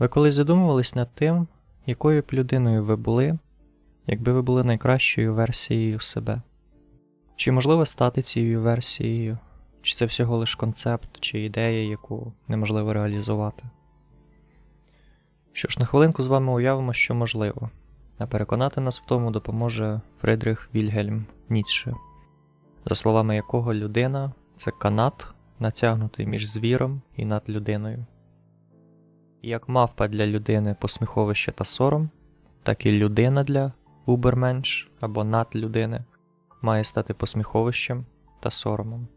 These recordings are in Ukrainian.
Ви колись задумувались над тим, якою б людиною ви були, якби ви були найкращою версією себе? Чи можливо стати цією версією, чи це всього лиш концепт, чи ідея, яку неможливо реалізувати? Що ж, на хвилинку з вами уявимо, що можливо, а переконати нас в тому допоможе Фридрих Вільгельм Ніцше, за словами якого людина це канат, натягнутий між звіром і над людиною. Як мавпа для людини посміховище та сором, так і людина для уберменш або надлюдини має стати посміховищем та соромом.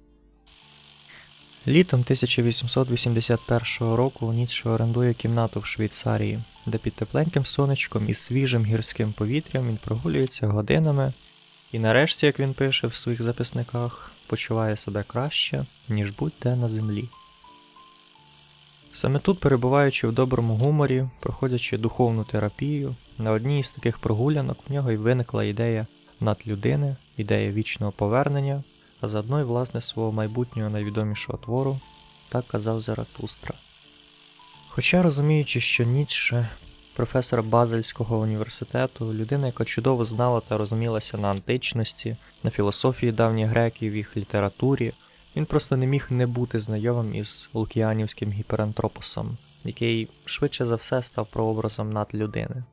Літом 1881 року Ніцше орендує кімнату в Швейцарії, де під тепленьким сонечком і свіжим гірським повітрям він прогулюється годинами і нарешті, як він пише в своїх записниках, почуває себе краще, ніж будь-де на землі. Саме тут, перебуваючи в доброму гуморі, проходячи духовну терапію, на одній із таких прогулянок в нього й виникла ідея надлюдини, ідея вічного повернення, а заодно й власне свого майбутнього найвідомішого твору, так казав Заратустра. Хоча розуміючи, що Ніцше, професор Базельського університету, людина, яка чудово знала та розумілася на античності, на філософії давніх греків, їх літературі, він просто не міг не бути знайомим із лукіанівським гіперантропосом, який швидше за все став прообразом надлюдини.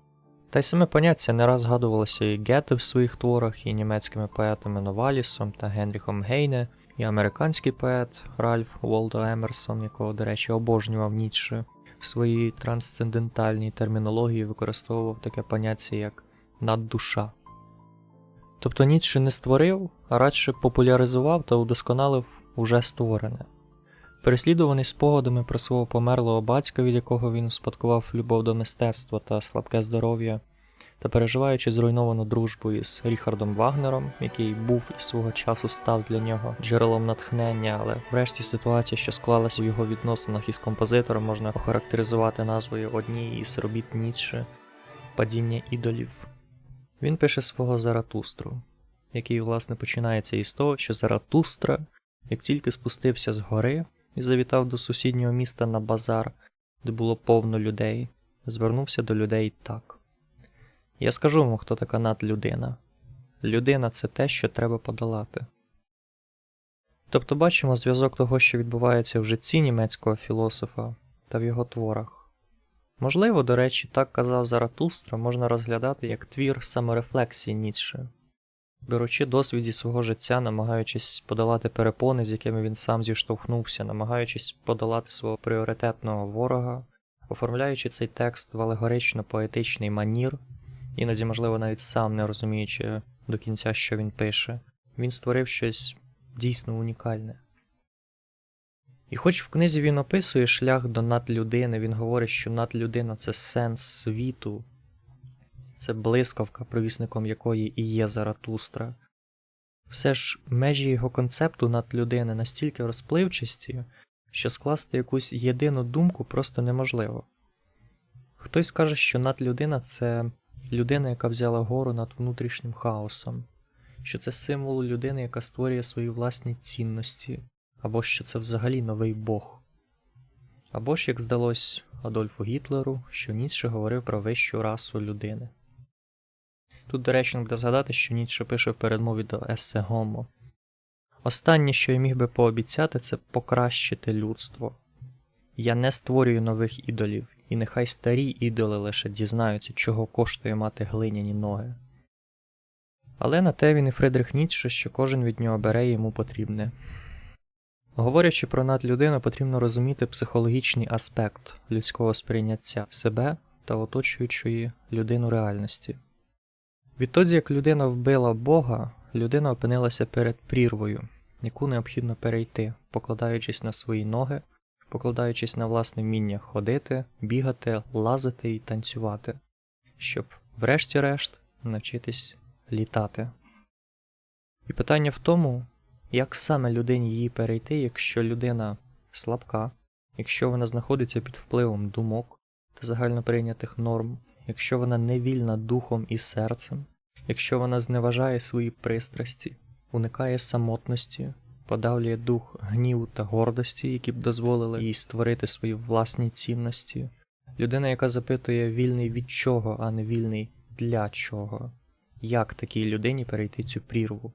Та й саме поняття не раз згадувалося і Гете в своїх творах, і німецькими поетами Новалісом та Генріхом Гейне, і американський поет Ральф Волдо Емерсон, якого, до речі, обожнював Ніцше, в своїй трансцендентальній термінології використовував таке поняття як наддуша. Тобто Ніцше не створив, а радше популяризував та удосконалив уже створене. Переслідуваний спогадами про свого померлого батька, від якого він успадкував любов до мистецтва та слабке здоров'я, та переживаючи зруйновану дружбу із Ріхардом Вагнером, який був і свого часу став для нього джерелом натхнення, але врешті ситуація, що склалася в його відносинах із композитором, можна охарактеризувати назвою однієї із робіт Ніцше Падіння ідолів. Він пише свого Заратустру, який, власне, починається із того, що Заратустра, як тільки спустився з гори і завітав до сусіднього міста на базар, де було повно людей, звернувся до людей так. Я скажу вам, хто така надлюдина. Людина це те, що треба подолати. Тобто бачимо зв'язок того, що відбувається в житті німецького філософа та в його творах. Можливо, до речі, так казав Заратустра можна розглядати як твір саморефлексії Ніцше, беручи досвід зі свого життя, намагаючись подолати перепони, з якими він сам зіштовхнувся, намагаючись подолати свого пріоритетного ворога, оформляючи цей текст в алегорично поетичний манір, іноді, можливо, навіть сам не розуміючи до кінця, що він пише, він створив щось дійсно унікальне. І хоч в книзі він описує шлях до надлюдини, він говорить, що надлюдина це сенс світу, це блискавка, провісником якої і є Заратустра. Все ж межі його концепту надлюдини настільки розпливчасті, що скласти якусь єдину думку просто неможливо. Хтось скаже, що надлюдина це людина, яка взяла гору над внутрішнім хаосом, що це символ людини, яка створює свої власні цінності, або що це взагалі новий Бог. Або ж, як здалось Адольфу Гітлеру, що Ніцше говорив про вищу расу людини. Тут доречно буде згадати, що Ніцше пише в передмові до Есе Гомо. Останнє, що я міг би пообіцяти, це покращити людство. Я не створюю нових ідолів, і нехай старі ідоли лише дізнаються, чого коштує мати глиняні ноги. Але на те він і Фридрих Ніцше, що кожен від нього бере йому потрібне. Говорячи про надлюдину, потрібно розуміти психологічний аспект людського сприйняття себе та оточуючої людину реальності. Відтоді, як людина вбила Бога, людина опинилася перед прірвою, яку необхідно перейти, покладаючись на свої ноги, покладаючись на власне вміння ходити, бігати, лазити і танцювати, щоб, врешті-решт, навчитись літати. І питання в тому, як саме людині її перейти, якщо людина слабка, якщо вона знаходиться під впливом думок та загальноприйнятих норм, якщо вона не вільна духом і серцем, якщо вона зневажає свої пристрасті, уникає самотності, подавлює дух гніву та гордості, які б дозволили їй створити свої власні цінності, Людина, яка запитує вільний від чого, а не вільний для чого. Як такій людині перейти цю прірву?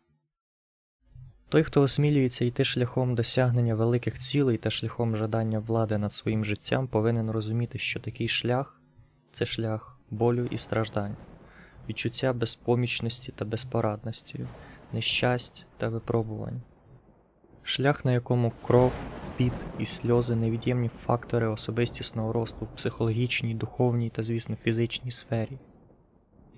Той, хто осмілюється йти шляхом досягнення великих цілей та шляхом жадання влади над своїм життям, повинен розуміти, що такий шлях це шлях болю і страждань, відчуття безпомічності та безпорадності, нещасть та випробувань. Шлях, на якому кров, піт і сльози невід'ємні фактори особистісного росту в психологічній, духовній та, звісно, фізичній сфері.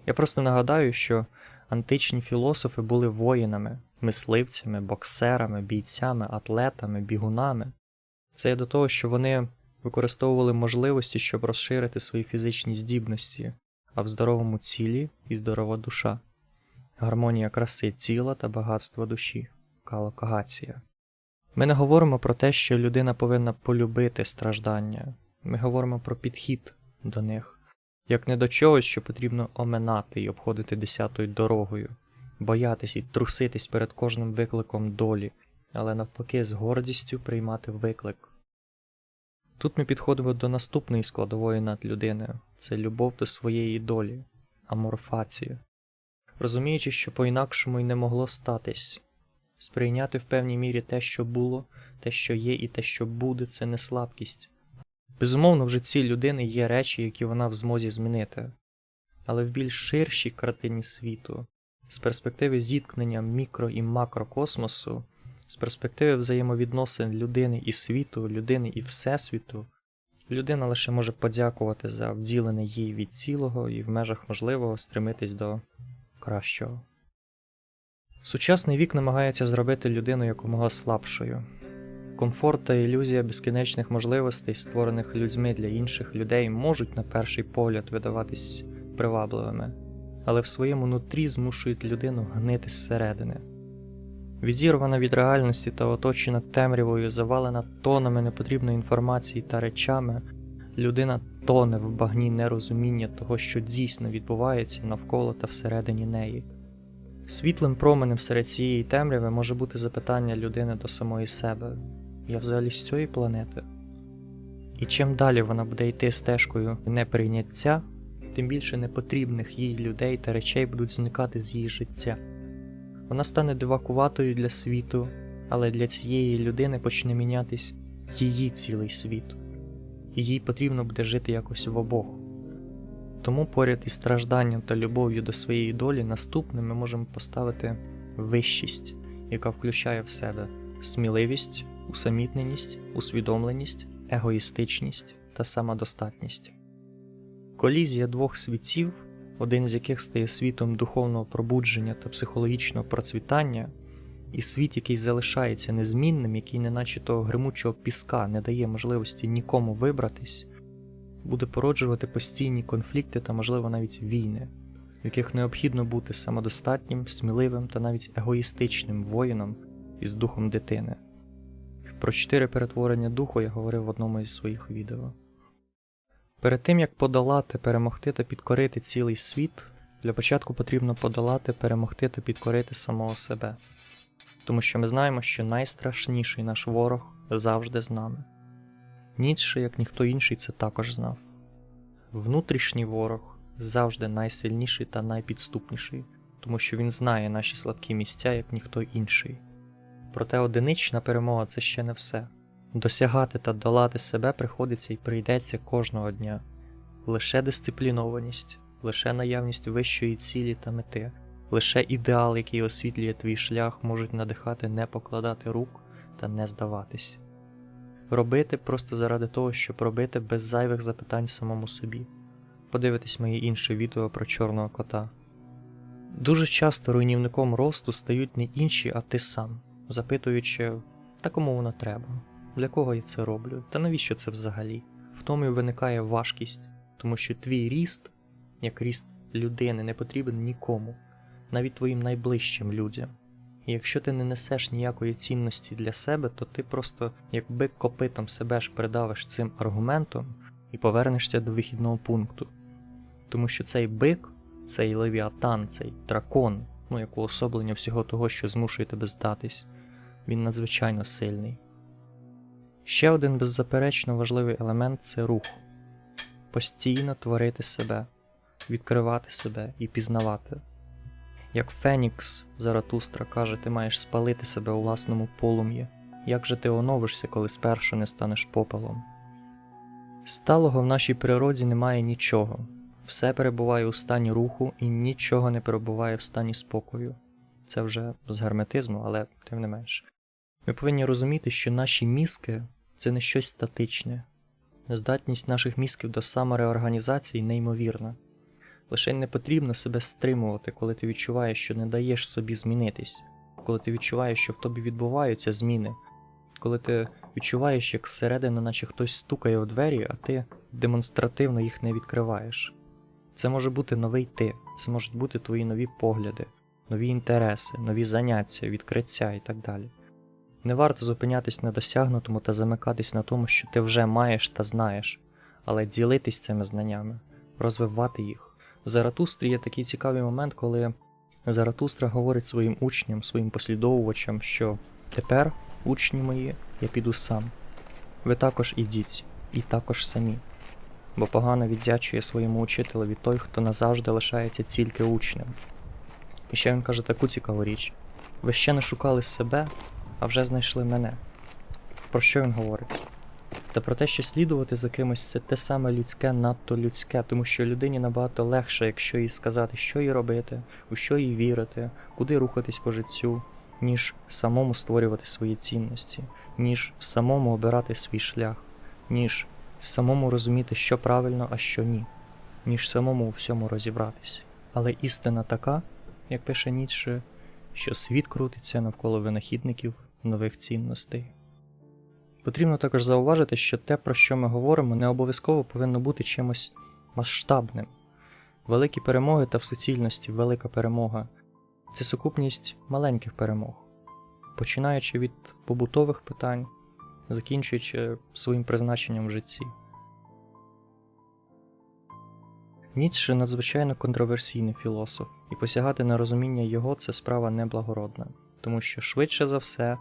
Я просто нагадаю, що античні філософи були воїнами, мисливцями, боксерами, бійцями, атлетами, бігунами. Це до того, що вони використовували можливості, щоб розширити свої фізичні здібності, а в здоровому цілі і здорова душа, гармонія краси тіла та багатства душі, калокагація. Ми не говоримо про те, що людина повинна полюбити страждання, ми говоримо про підхід до них, як не до чогось, що потрібно оминати і обходити десятою дорогою, боятись і труситись перед кожним викликом долі, але навпаки з гордістю приймати виклик. Тут ми підходимо до наступної складової над людиною це любов до своєї долі, аморфація. Розуміючи, що по-інакшому й не могло статись, сприйняти в певній мірі те, що було, те, що є, і те, що буде, це не слабкість. Безумовно, в житті людини є речі, які вона в змозі змінити, але в більш ширшій картині світу, з перспективи зіткнення мікро і макрокосмосу, з перспективи взаємовідносин людини і світу, людини і всесвіту, людина лише може подякувати за вділене їй від цілого і в межах можливого стремитись до кращого. Сучасний вік намагається зробити людину якомога слабшою. Комфорт та ілюзія безкінечних можливостей, створених людьми для інших людей, можуть на перший погляд видаватись привабливими, але в своєму нутрі змушують людину гнити зсередини. Відірвана від реальності та оточена темрявою, завалена тонами непотрібної інформації та речами, людина тоне в багні нерозуміння того, що дійсно відбувається навколо та всередині неї. Світлим променем серед цієї темряви може бути запитання людини до самої себе я взагалі з цієї планети. І чим далі вона буде йти стежкою неприйняття, тим більше непотрібних їй людей та речей будуть зникати з її життя. Вона стане дивакуватою для світу, але для цієї людини почне мінятись її цілий світ, і їй потрібно буде жити якось в обох. Тому поряд із стражданням та любов'ю до своєї долі наступним ми можемо поставити вищість, яка включає в себе сміливість, усамітненість, усвідомленість, егоїстичність та самодостатність. Колізія двох світів, один з яких стає світом духовного пробудження та психологічного процвітання, і світ, який залишається незмінним, який, неначе того гримучого піска, не дає можливості нікому вибратись, буде породжувати постійні конфлікти та, можливо, навіть війни, в яких необхідно бути самодостатнім, сміливим та навіть егоїстичним воїном із духом дитини. Про чотири перетворення духу я говорив в одному із своїх відео. Перед тим як подолати, перемогти та підкорити цілий світ, для початку потрібно подолати, перемогти та підкорити самого себе. Тому що ми знаємо, що найстрашніший наш ворог завжди з нами. Ніцше, як ніхто інший, це також знав. Внутрішній ворог завжди найсильніший та найпідступніший, тому що він знає наші слабкі місця, як ніхто інший. Проте одинична перемога це ще не все. Досягати та долати себе приходиться і прийдеться кожного дня. Лише дисциплінованість, лише наявність вищої цілі та мети, лише ідеал, який освітлює твій шлях, можуть надихати не покладати рук та не здаватись. Робити просто заради того, щоб робити без зайвих запитань самому собі. Подивитись мої інші відео про чорного кота. Дуже часто руйнівником росту стають не інші, а ти сам, запитуючи, та кому воно треба, для кого я це роблю, та навіщо це взагалі? В тому і виникає важкість, тому що твій ріст, як ріст людини, не потрібен нікому, навіть твоїм найближчим людям. І якщо ти не несеш ніякої цінності для себе, то ти просто як бик копитом себе ж придавиш цим аргументом і повернешся до вихідного пункту. Тому що цей бик, цей левіатан, цей дракон, ну як уособлення всього того, що змушує тебе здатись, він надзвичайно сильний. Ще один беззаперечно важливий елемент це рух. постійно творити себе, відкривати себе і пізнавати. Як Фенікс, Заратустра каже, ти маєш спалити себе у власному полум'ї. Як же ти оновишся, коли спершу не станеш попелом? Сталого в нашій природі немає нічого. Все перебуває у стані руху і нічого не перебуває в стані спокою. Це вже з герметизму, але тим не менш. Ми повинні розуміти, що наші мізки це не щось статичне. Здатність наших мізків до самореорганізації неймовірна. Лише не потрібно себе стримувати, коли ти відчуваєш, що не даєш собі змінитись, коли ти відчуваєш, що в тобі відбуваються зміни, коли ти відчуваєш, як зсередини, наче хтось стукає у двері, а ти демонстративно їх не відкриваєш. Це може бути новий ти, це можуть бути твої нові погляди, нові інтереси, нові заняття, відкриття і так далі. Не варто зупинятись на досягнутому та замикатись на тому, що ти вже маєш та знаєш, але ділитись цими знаннями, розвивати їх. В Заратустрі є такий цікавий момент, коли Заратустра говорить своїм учням, своїм послідовувачам, що тепер, учні мої, я піду сам. Ви також ідіть, і також самі. Бо погано віддячує своєму учителеві той, хто назавжди лишається тільки учнем. І ще він каже таку цікаву річ: ви ще не шукали себе, а вже знайшли мене. Про що він говорить? Та про те, що слідувати за кимось це те саме людське, надто людське, тому що людині набагато легше, якщо їй сказати, що їй робити, у що їй вірити, куди рухатись по життю, ніж самому створювати свої цінності, ніж самому обирати свій шлях, ніж самому розуміти, що правильно, а що ні, ніж самому у всьому розібратися. Але істина така, як пише Ніцше, що світ крутиться навколо винахідників нових цінностей. Потрібно також зауважити, що те, про що ми говоримо, не обов'язково повинно бути чимось масштабним. Великі перемоги та в суцільності велика перемога це сукупність маленьких перемог, починаючи від побутових питань, закінчуючи своїм призначенням в житті. Ніцше надзвичайно контроверсійний філософ, і посягати на розуміння його це справа неблагородна, тому що швидше за все,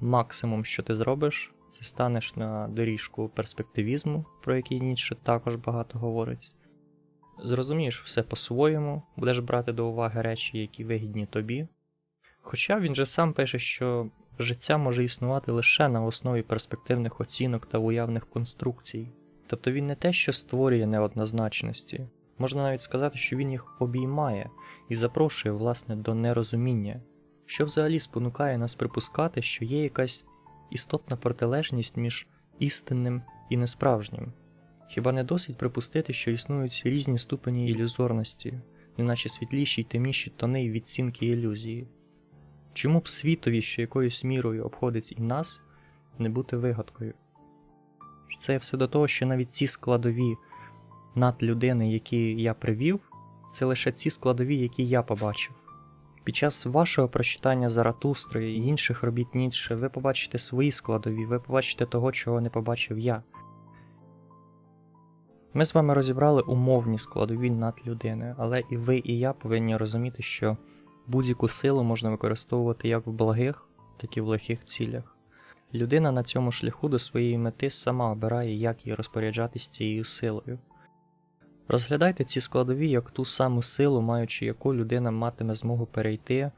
максимум, що ти зробиш, це станеш на доріжку перспективізму, про який Ніцше також багато говорить. Зрозумієш все по-своєму, будеш брати до уваги речі, які вигідні тобі. Хоча він же сам пише, що життя може існувати лише на основі перспективних оцінок та уявних конструкцій. Тобто він не те, що створює неоднозначності, можна навіть сказати, що він їх обіймає і запрошує, власне, до нерозуміння, що взагалі спонукає нас припускати, що є якась істотна протилежність між істинним і несправжнім. Хіба не досить припустити, що існують різні ступені ілюзорності, неначе світліші й темніші тони й відцінки ілюзії? Чому б світові, що якоюсь мірою обходить і нас, не бути вигадкою? Це все до того, що навіть ці складові надлюдини, які я привів, це лише ці складові, які я побачив. Під час вашого прочитання Заратустри і інших робіт Ніцше ви побачите свої складові, ви побачите того, чого не побачив я. Ми з вами розібрали умовні складові надлюдини, але і ви, і я повинні розуміти, що будь-яку силу можна використовувати як в благих, так і в лихих цілях. Людина на цьому шляху до своєї мети сама обирає, як їй розпоряджатись цією силою. Розглядайте ці складові як ту саму силу, маючи яку людина матиме змогу перейти,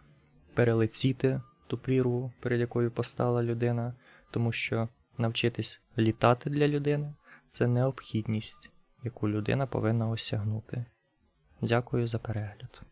перелетіти ту прірву, перед якою постала людина, тому що навчитись літати для людини це необхідність, яку людина повинна осягнути. Дякую за перегляд.